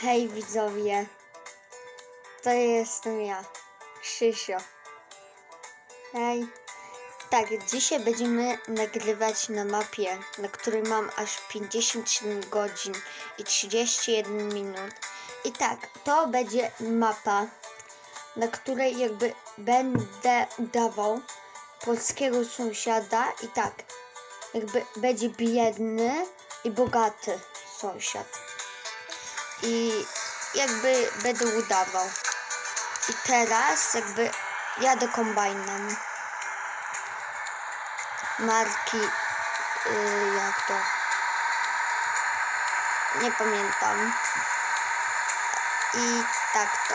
Hej widzowie, to jestem ja, Krzysio. Hej. Tak, dzisiaj będziemy nagrywać na mapie, na której mam aż 57 godzin i 31 minut. I tak, to będzie mapa, na której jakby będę udawał polskiego sąsiada i tak, jakby będzie biedny i bogaty sąsiad i jakby będę udawał. I teraz jakby jadę kombajnem. Marki yy, jak to? Nie pamiętam. I tak to.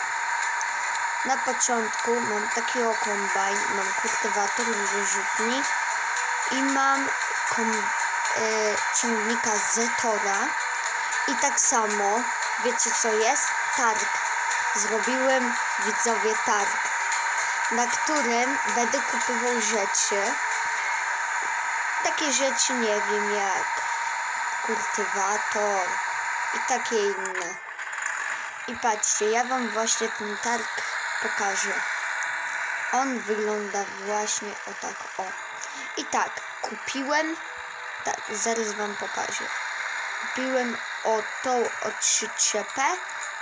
Na początku mam takiego kombajn mam kultywator wyrzutnik i mam kom, yy, ciągnika Zetora. I tak samo, wiecie co jest? Targ. Zrobiłem widzowie targ, na którym będę kupował rzeczy. Takie rzeczy nie wiem jak kultywator i takie inne. I patrzcie, ja wam właśnie ten targ pokażę. On wygląda właśnie o tak o. I tak, kupiłem, tak, zaraz wam pokażę kupiłem o tą o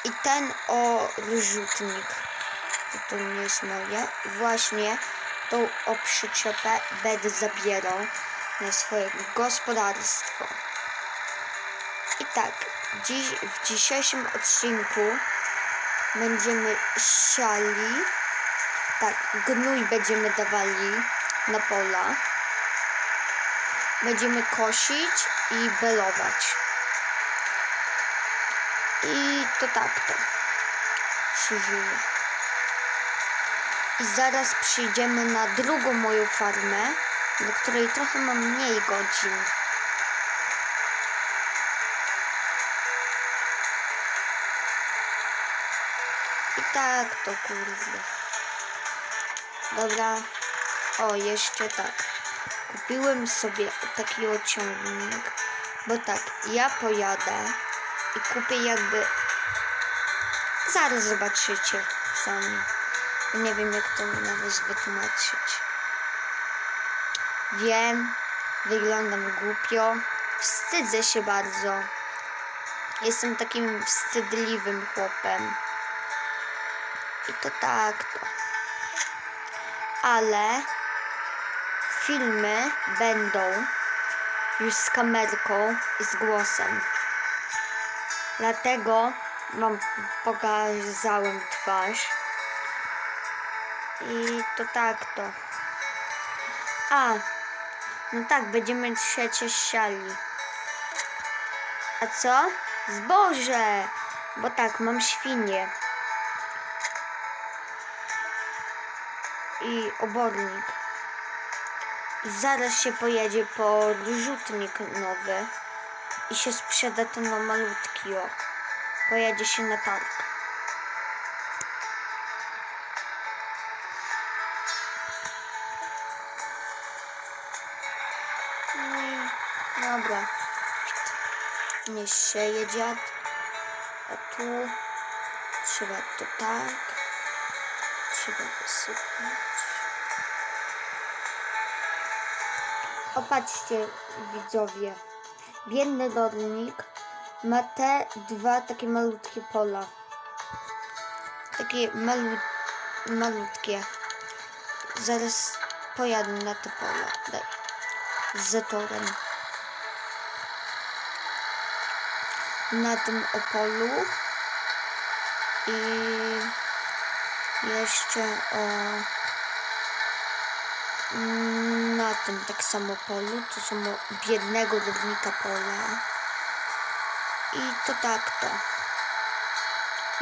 i ten o rzutnik. To, to nie jest moje. Właśnie tą o przyczepę będę zabierał na swoje gospodarstwo. I tak, dziś, w dzisiejszym odcinku będziemy siali. Tak, gnój będziemy dawali na pola. Będziemy kosić i belować. I to tak to się żyje. I zaraz przyjdziemy na drugą moją farmę, do której trochę mam mniej godzin. I tak to kurde. Dobra. O, jeszcze tak. Kupiłem sobie taki ciągnik, bo tak, ja pojadę i kupię jakby. Zaraz zobaczycie sami. Nie wiem jak to nawet wytłumaczyć. Wiem, wyglądam głupio. Wstydzę się bardzo. Jestem takim wstydliwym chłopem. I to tak to. Ale filmy będą już z kamerką i z głosem. Dlatego wam pokazałem twarz. I to tak to. A, no tak, będziemy trzecie siali. A co? Zboże! Bo tak, mam świnie. I obornik. I zaraz się pojedzie po rzutnik nowy i się sprzeda ten no malutki o. Pojedzie się na targ. No dobra. Nie sieje dziad. A tu trzeba to tak. Trzeba wysypać. Opatrzcie widzowie. Biedny rolnik ma te dwa takie malutkie pola. Takie malu, malutkie. Zaraz pojadę na te pola. Daj. Z zatorem. Na tym opolu. I jeszcze o na tym tak samo polu. To są biednego rolnika pola. I to tak to.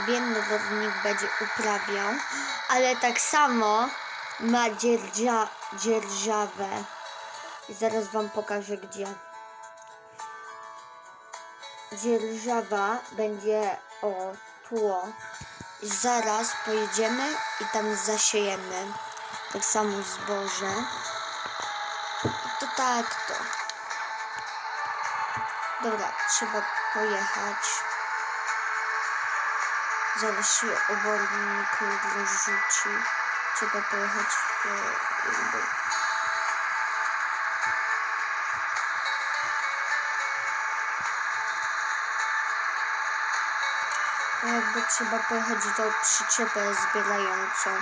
Biedny rolnik będzie uprawiał, ale tak samo ma dzierża, dzierżawę. I zaraz wam pokażę gdzie. Dzierżawa będzie o tło. Zaraz pojedziemy i tam zasiejemy. Tak samo zboże. I to tak to. Dobra, trzeba pojechać. Zaraz się obornik rozrzuci. Trzeba pojechać po jakby... Trzeba pojechać do przyczepę zbierającą.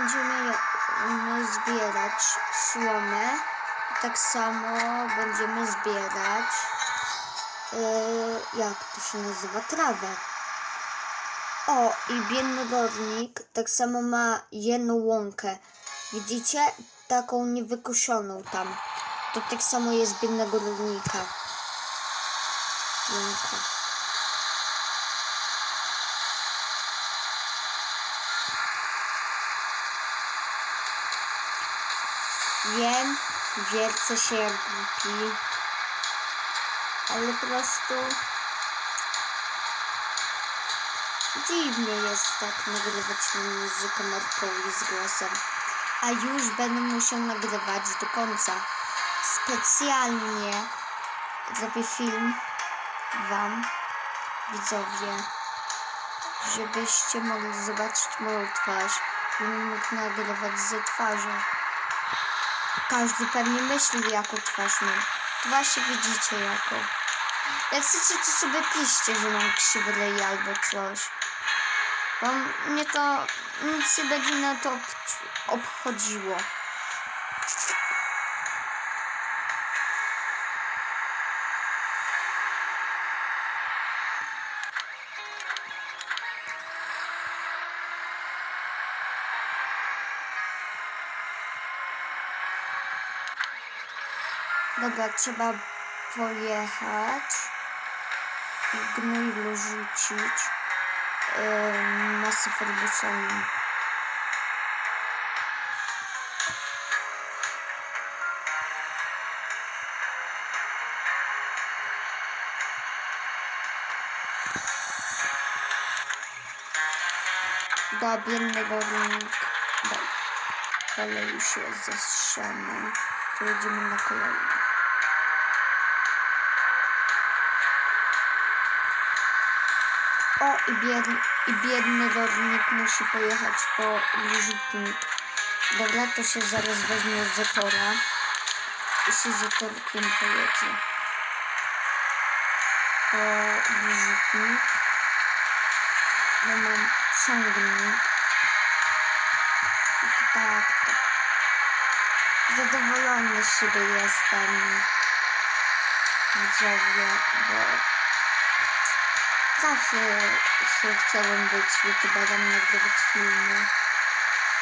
Będziemy mm, zbierać słomę. Tak samo będziemy zbierać yy, jak to się nazywa? Trawę. O, i biedny rolnik tak samo ma jedną łąkę. Widzicie? Taką niewykoszoną tam. To tak samo jest biednego rolnika. Łąka. Wiem, wiercę się jak głupi, ale po prostu dziwnie jest tak nagrywać filmy z kamerką i z głosem. A już będę musiał nagrywać do końca. Specjalnie zrobię film wam, widzowie, żebyście mogli zobaczyć moją twarz. Bym mógł nagrywać ze twarzą. Każdy pewnie myśli, jaką twarz mam. To właśnie widzicie jaką. Jak chcecie, to sobie piszcie, że mam krzywy ryj albo coś. Bo mnie to nic nie będzie na to ob- obchodziło. Dobra, trzeba pojechać i gnój wyrzucić yy, masę fergusoną. Da biedny rolnik. Daj. Kolej już jest zestrzana. To jedziemy na kolei. O, i biedny, i biedny rolnik musi pojechać po wyrzutnik. Dobra, to się zaraz weźmie z zatora i się zatorkiem pojedzie. Po wyrzutnik. Bo mam ciągnik. Tak, to. Zadowolony z siebie jestem. Widzowie, bo zawsze się chciałem być youtuberem, nagrywać filmy,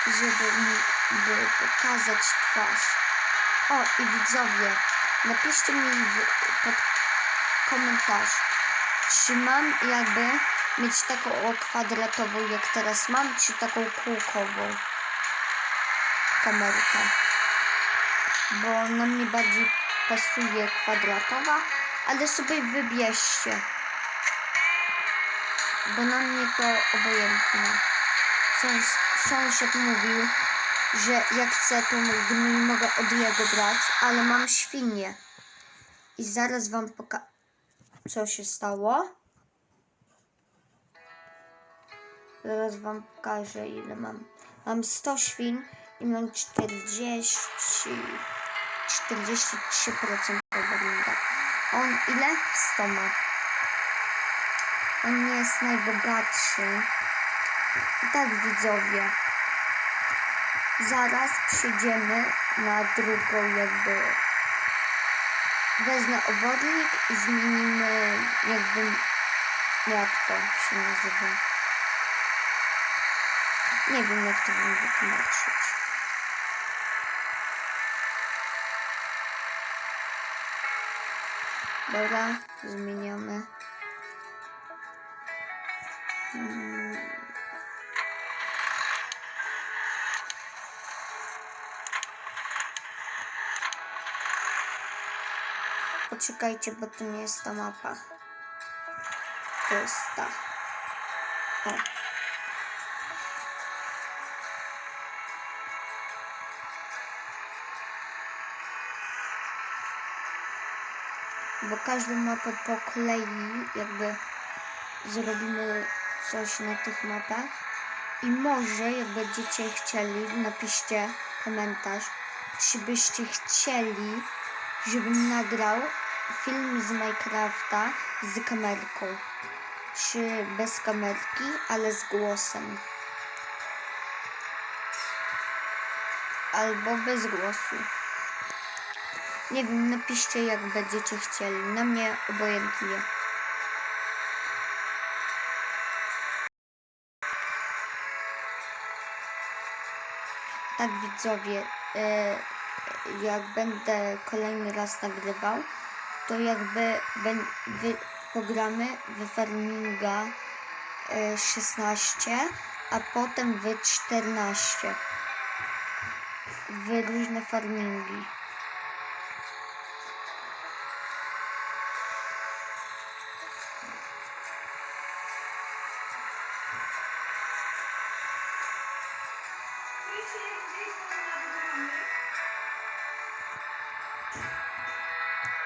żeby mi by pokazać twarz. O i widzowie, napiszcie mi w, pod komentarz, czy mam jakby mieć taką kwadratową jak teraz mam, czy taką kółkową kamerkę. Bo na mnie bardziej pasuje kwadratowa, ale sobie wybierzcie bo na mnie to obojętne. Sąs sąsiad mówił, że jak chcę, to gnój mogę od jego brać, ale mam świnię. I zaraz wam poka... Co się stało? Zaraz wam pokażę, ile mam. Mam 100 świn i mam 40... 43% obornika. On ile? 100 ma. On nie jest najbogatszy. I tak widzowie. Zaraz przyjdziemy na drugą jakby. Wezmę obornik i zmienimy jakby. Jak to się nazywa? Nie wiem jak to wam wytłumaczyć. Dobra, zmieniamy. Poczekajcie, bo to nie jest ta mapa. To jest ta. O. Bo każdy ma po, po kolei jakby zrobimy coś na tych mapach. I może, jak będziecie chcieli, napiszcie komentarz, czy byście chcieli, żebym nagrał film z Minecrafta z kamerką. Czy bez kamerki, ale z głosem. Albo bez głosu. Nie wiem, napiszcie jak będziecie chcieli. Na mnie obojętnie. Tak widzowie, e, jak będę kolejny raz nagrywał, to jakby ben, pogramy w Farminga e, 16, a potem w 14. W różne farmingi.